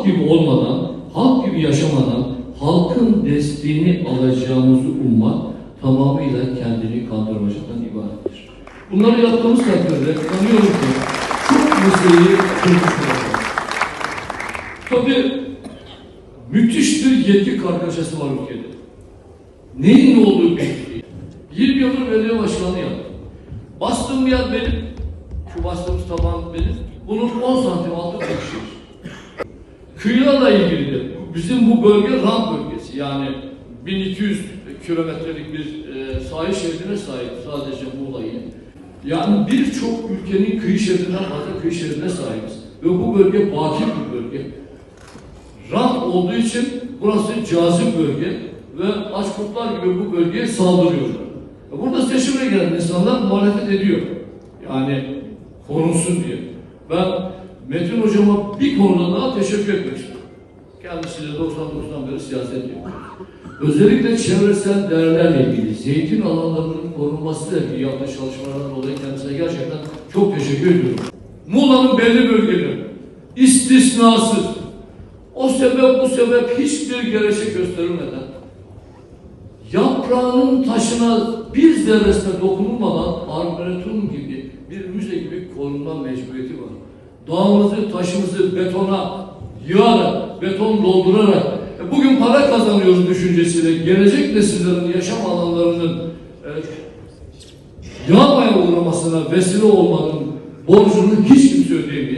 halk gibi olmadan, halk gibi yaşamadan halkın desteğini alacağımızı ummak tamamıyla kendini kandırmacadan ibarettir. Bunları yaptığımız takdirde sanıyorum ki çok meseleyi çözmüş Tabii müthiş bir yetki kargaşası var ülkede. Neyin ne olduğu belli değil. 20 yıldır belediye başkanı yaptım. Bastığım yer benim. Şu bastığımız taban benim. Bunun 10 santim altı taşıyor. Kıyılarla ilgili de bizim bu bölge rant bölgesi. Yani 1200 kilometrelik bir e, sahil şeridine sahip sadece Muğla'yı. Yani birçok ülkenin kıyı şeridinden fazla kıyı şeridine sahibiz. Ve bu bölge bakir bir bölge. Rant olduğu için burası cazip bölge ve aç kurtlar gibi bu bölgeye saldırıyorlar. E Burada seçime gelen insanlar muhalefet ediyor. Yani korunsun diye. Ben Metin hocama bir konuda daha teşekkür etmek istiyorum. Kendisiyle 99'dan beri siyaset yapıyor. Özellikle çevresel değerlerle ilgili zeytin alanlarının korunmasıyla ilgili yaptığı çalışmalardan dolayı kendisine gerçekten çok teşekkür ediyorum. Muğla'nın belli bölgeleri istisnasız o sebep bu sebep hiçbir gerekçe gösterilmeden yaprağının taşına bir zerresine dokunulmadan arboretum gibi bir müze gibi korunma mecburiyeti var. Dağımızı, taşımızı betona yığarak, beton doldurarak e, bugün para kazanıyoruz düşüncesiyle gelecek nesillerin yaşam alanlarının e, yağmaya uğramasına vesile olmanın borcunu hiç kimse ödeyemeyiz.